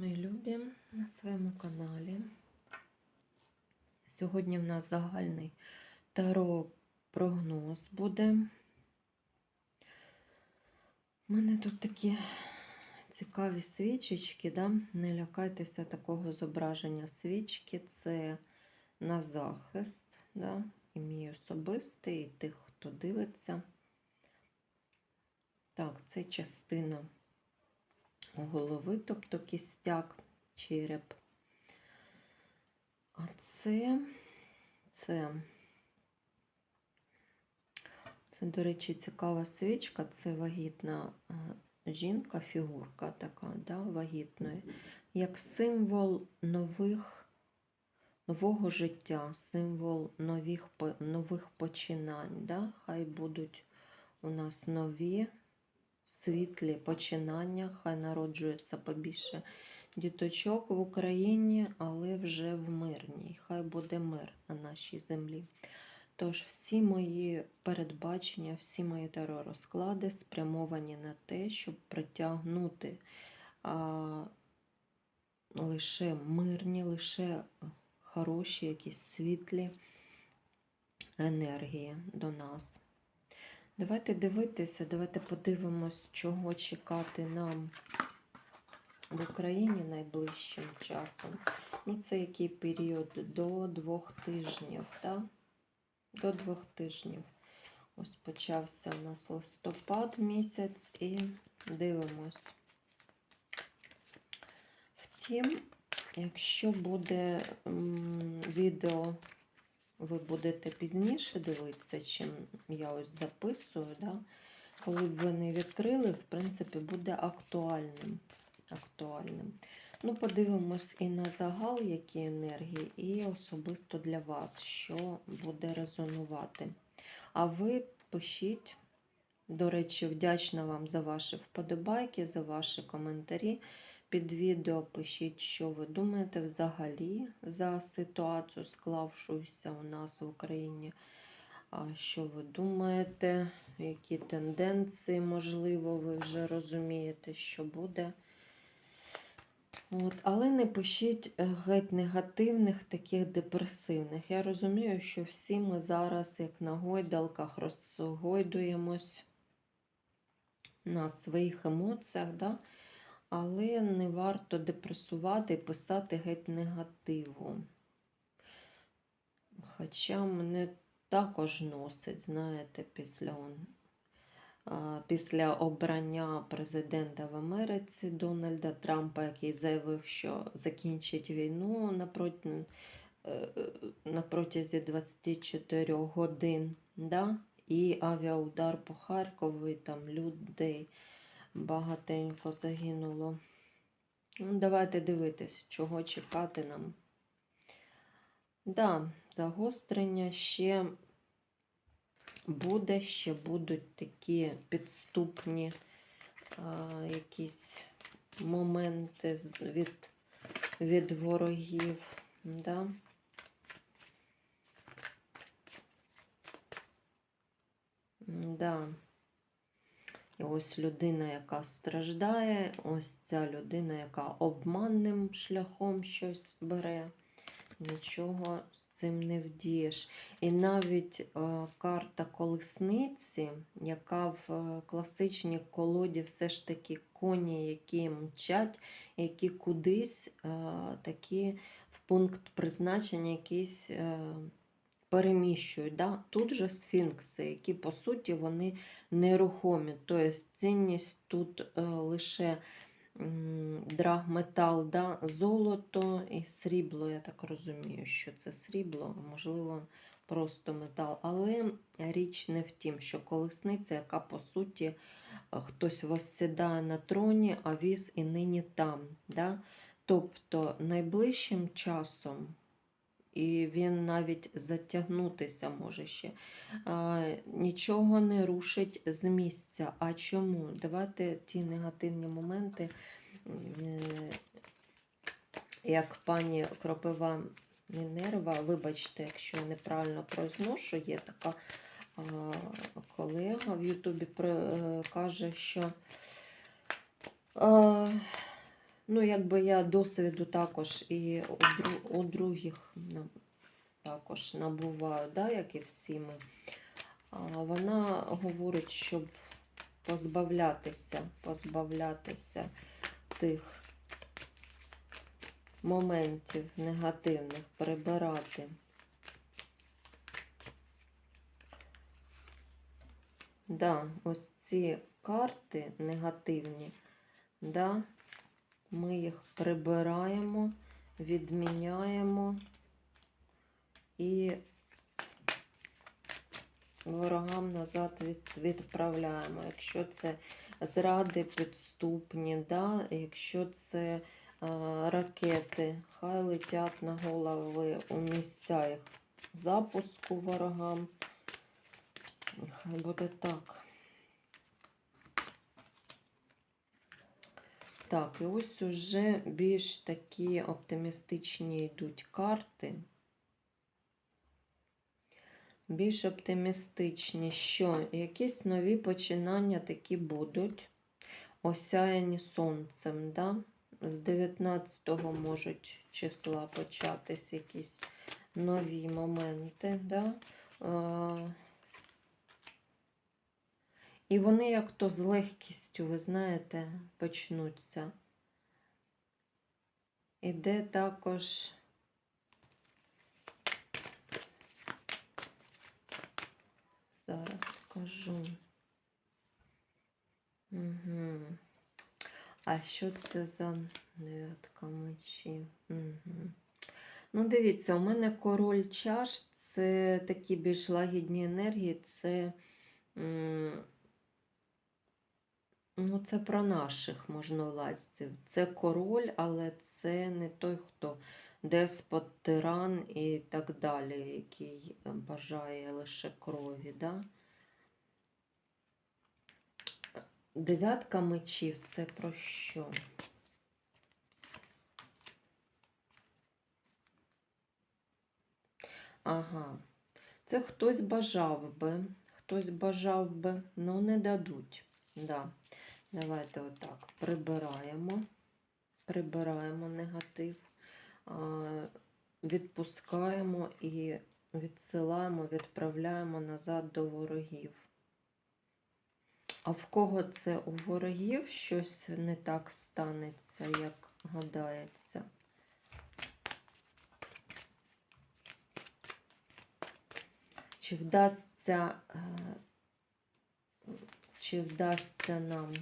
мої любі, на своєму каналі. Сьогодні в нас загальний таро прогноз буде. У мене тут такі цікаві свічечки, да? не лякайтеся такого зображення свічки. Це на захист, да? і мій особистий, і тих, хто дивиться. Так, це частина голови, тобто кістяк, череп. А це, це, це, до речі, цікава свічка, це вагітна е, жінка, фігурка така, да, вагітної, як символ нових, нового життя, символ нових, нових починань. Да? Хай будуть у нас нові світлі починання, хай народжується побільше діточок в Україні, але вже в мирній. Хай буде мир на нашій землі. Тож всі мої передбачення, всі мої таро розклади спрямовані на те, щоб притягнути а, лише мирні, лише хороші, якісь світлі енергії до нас. Давайте дивитися, давайте подивимось, чого чекати нам в Україні найближчим часом. Ну, це який період до двох тижнів, так? До двох тижнів. Ось почався у нас листопад місяць і дивимось. Втім, якщо буде м, відео ви будете пізніше дивитися, чим я ось записую, да? коли б ви не відкрили, в принципі, буде актуальним. актуальним. Ну, подивимось і на загал, які енергії, і особисто для вас, що буде резонувати. А ви пишіть, до речі, вдячна вам за ваші вподобайки, за ваші коментарі. Під відео пишіть, що ви думаєте взагалі за ситуацію, склавшуюся у нас в Україні. А що ви думаєте, які тенденції, можливо, ви вже розумієте, що буде. От, але не пишіть геть негативних, таких депресивних. Я розумію, що всі ми зараз, як на гойдалках, розгойдуємось на своїх емоціях. Да? Але не варто депресувати і писати геть негативу. Хоча мене також носить, знаєте, після, після обрання президента в Америці Дональда Трампа, який заявив, що закінчить війну на, е, на протязі 24 годин. Да? І авіаудар по Харкову, і там людей багатенько загинуло. Ну, давайте дивитись, чого чекати нам. Да, загострення ще буде, ще будуть такі підступні а, якісь моменти від, від ворогів. Да? Да. Ось людина, яка страждає, ось ця людина, яка обманним шляхом щось бере, нічого з цим не вдієш. І навіть е, карта колесниці, яка в е, класичній колоді все ж таки коні, які мчать, які кудись е, такі в пункт призначення якийсь. Е, переміщують. Да? Тут же сфінкси, які по суті вони нерухомі. Тобто цінність тут е, лише драгметал, да? золото і срібло. Я так розумію, що це срібло, можливо, просто метал. Але річ не в тім, що колесниця, яка по суті е, хтось воссідає на троні, а віз і нині там. Да? Тобто найближчим часом і він навіть затягнутися може ще. А, нічого не рушить з місця. А чому? Давайте ті негативні моменти, е, як пані Кропива Мінерва, вибачте, якщо неправильно произношу, є така а, колега в Ютубі е, каже, що. А, Ну, якби я досвіду також і у, других також набуваю, да, як і всі ми. Вона говорить, щоб позбавлятися, позбавлятися тих моментів негативних, прибирати. Да, ось ці карти негативні, да, ми їх прибираємо, відміняємо і ворогам назад відправляємо. Якщо це зради підступні, да, якщо це ракети, хай летять на голови у місця їх запуску ворогам. Нехай буде так. Так, і ось уже більш такі оптимістичні йдуть карти. Більш оптимістичні, що якісь нові починання такі будуть, осяяні сонцем, да? з 19-го можуть числа початись якісь нові моменти. Да? І вони як то з легкістю, ви знаєте, почнуться. Іде також. Зараз скажу. Угу. А що це за дев'ятка мечів? Угу. Ну, дивіться, у мене король чаш це такі більш лагідні енергії, це. м, Ну, це про наших можновладців. Це король, але це не той, хто деспот, тиран і так далі, який е, бажає лише крові. Да? Дев'ятка мечів це про що? Ага. Це хтось бажав би, хтось бажав би, але не дадуть. Да. Давайте отак прибираємо, прибираємо негатив, відпускаємо і відсилаємо, відправляємо назад до ворогів. А в кого це у ворогів щось не так станеться, як гадається? Чи вдасться, е, чи вдасться нам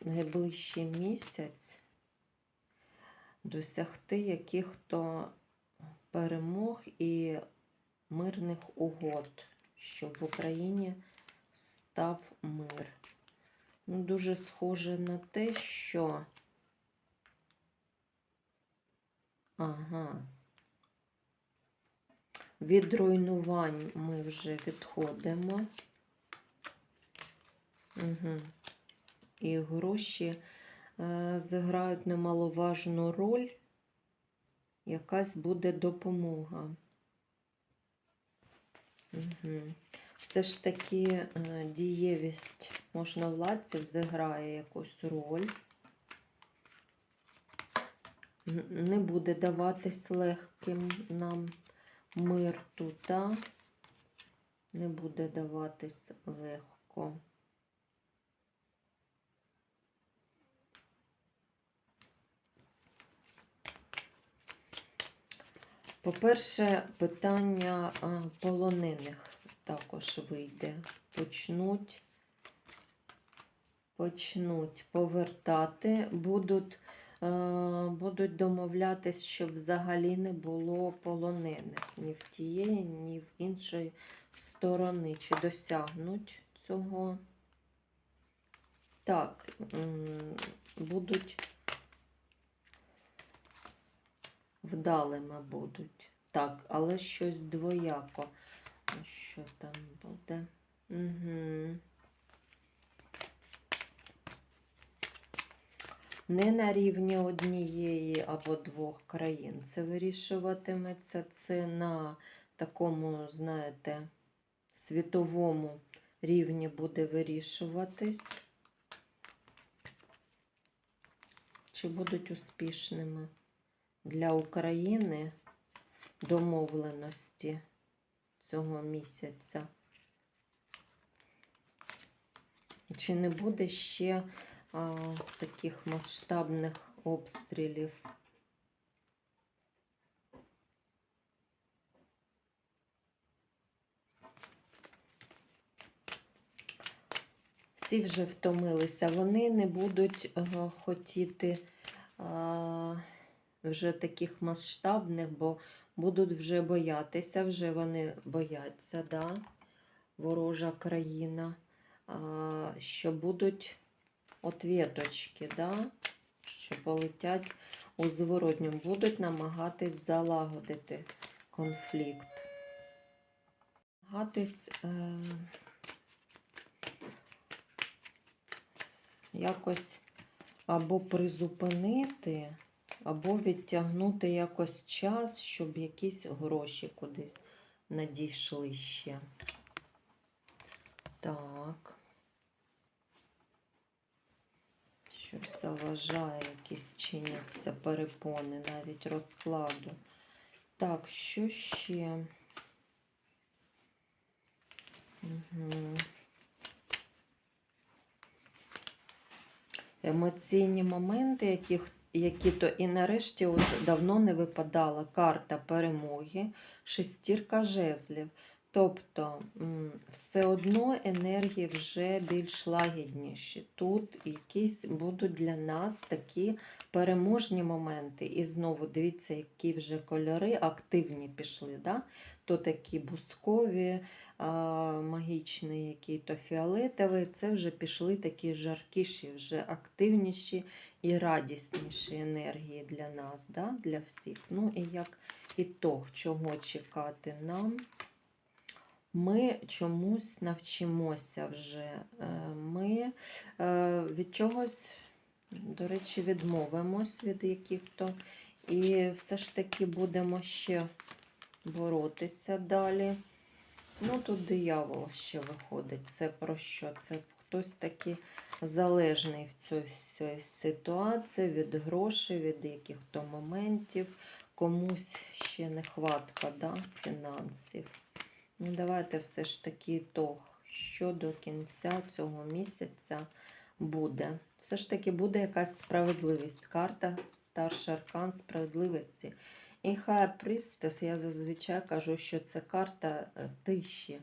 найближчий місяць досягти яких-то перемог і мирних угод, щоб в Україні став мир. Ну, дуже схоже на те, що. Ага. Від руйнувань ми вже відходимо. Угу. І гроші е, зіграють немаловажну роль. Якась буде допомога. Угу. Все ж таки е, дієвість можновладців зіграє якусь роль. Не буде даватись легким нам мир тут, а? не буде даватись легко. По-перше, питання полонених також вийде. Почнуть, почнуть повертати, будуть, е, будуть домовлятись, щоб взагалі не було полонених ні в тієї, ні в іншої сторони. Чи досягнуть цього? Так, будуть вдалими будуть. Так, але щось двояко. Що там буде? Угу. Не на рівні однієї або двох країн. Це вирішуватиметься це на такому, знаєте, світовому рівні буде вирішуватись. чи будуть успішними для України домовленості цього місяця? Чи не буде ще а, таких масштабних обстрілів? Всі вже втомилися. Вони не будуть е, хотіти а, вже таких масштабних, бо будуть вже боятися, вже вони бояться, да? ворожа країна, що будуть отвіточки, да? що полетять у зворотньому, будуть намагатись залагодити конфлікт. Намагатись е, якось або призупинити, або відтягнути якось час, щоб якісь гроші кудись надійшли ще. Так. Щось заважає, якісь чиняться перепони, навіть розкладу. Так, що ще? Угу. Емоційні моменти, які, які то і нарешті от давно не випадала карта перемоги, шестірка жезлів. Тобто все одно енергії вже більш лагідніші. Тут якісь будуть для нас такі переможні моменти. І знову дивіться, які вже кольори активні пішли. Да? То такі бускові, а, магічний, який то фіолетовий. Це вже пішли такі жаркіші, вже активніші і радісніші енергії для нас, да? для всіх. Ну і як ітог, чого чекати нам ми чомусь навчимося вже. Е, Ми е, від чогось, до речі, відмовимось від яких-то. І все ж таки будемо ще боротися далі. Ну, тут диявол ще виходить. Це про що? Це хтось такий залежний в цій ситуації від грошей, від яких-то моментів. Комусь ще нехватка да, фінансів. Ну, давайте все ж таки ітог, що до кінця цього місяця буде. Все ж таки буде якась справедливість. Карта старший аркан справедливості. І хай Priestess, я зазвичай кажу, що це карта е, тиші.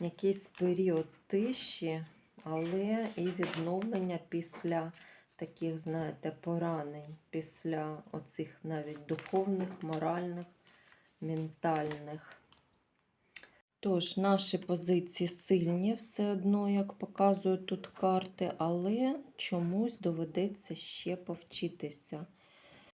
Якийсь період тиші, але і відновлення після таких, знаєте, поранень, після оцих навіть духовних, моральних, ментальних. Тож, наші позиції сильні все одно, як показують тут карти, але чомусь доведеться ще повчитися.